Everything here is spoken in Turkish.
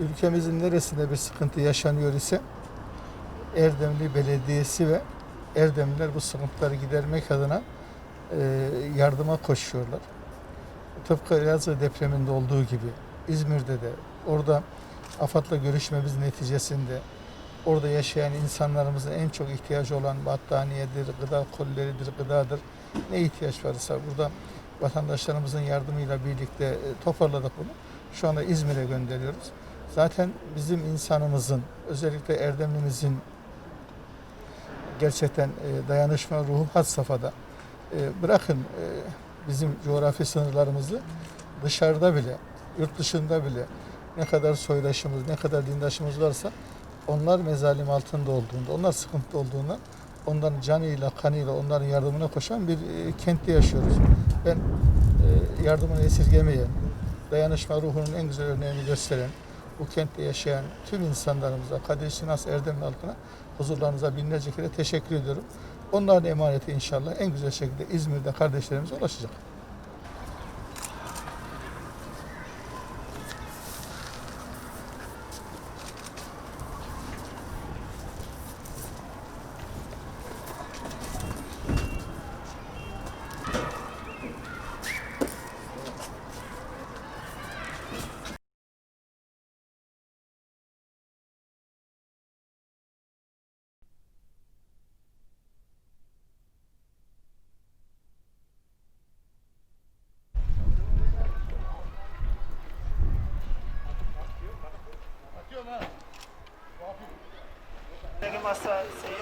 ülkemizin neresinde bir sıkıntı yaşanıyor ise Erdemli Belediyesi ve Erdemliler bu sıkıntıları gidermek adına e, yardıma koşuyorlar. Tıpkı Elazığ depreminde olduğu gibi İzmir'de de orada AFAD'la görüşmemiz neticesinde orada yaşayan insanlarımızın en çok ihtiyacı olan battaniyedir, gıda kolleridir, gıdadır. Ne ihtiyaç varsa burada vatandaşlarımızın yardımıyla birlikte e, toparladık bunu. Şu anda İzmir'e gönderiyoruz. Zaten bizim insanımızın, özellikle Erdemlimizin gerçekten e, dayanışma ruhu had safhada. E, Bırakın bizim coğrafi sınırlarımızı dışarıda bile, yurt dışında bile ne kadar soydaşımız, ne kadar dindaşımız varsa onlar mezalim altında olduğunda, onlar sıkıntı olduğunda onların canıyla, kanıyla onların yardımına koşan bir kentte yaşıyoruz. Ben e, yardımını esirgemeyen, dayanışma ruhunun en güzel örneğini gösteren, bu kentte yaşayan tüm insanlarımıza, Kadir Şinas Erdemli halkına huzurlarınıza binlerce kere teşekkür ediyorum. Onların emaneti inşallah en güzel şekilde İzmir'de kardeşlerimize ulaşacak. Dedim hasta şeyi.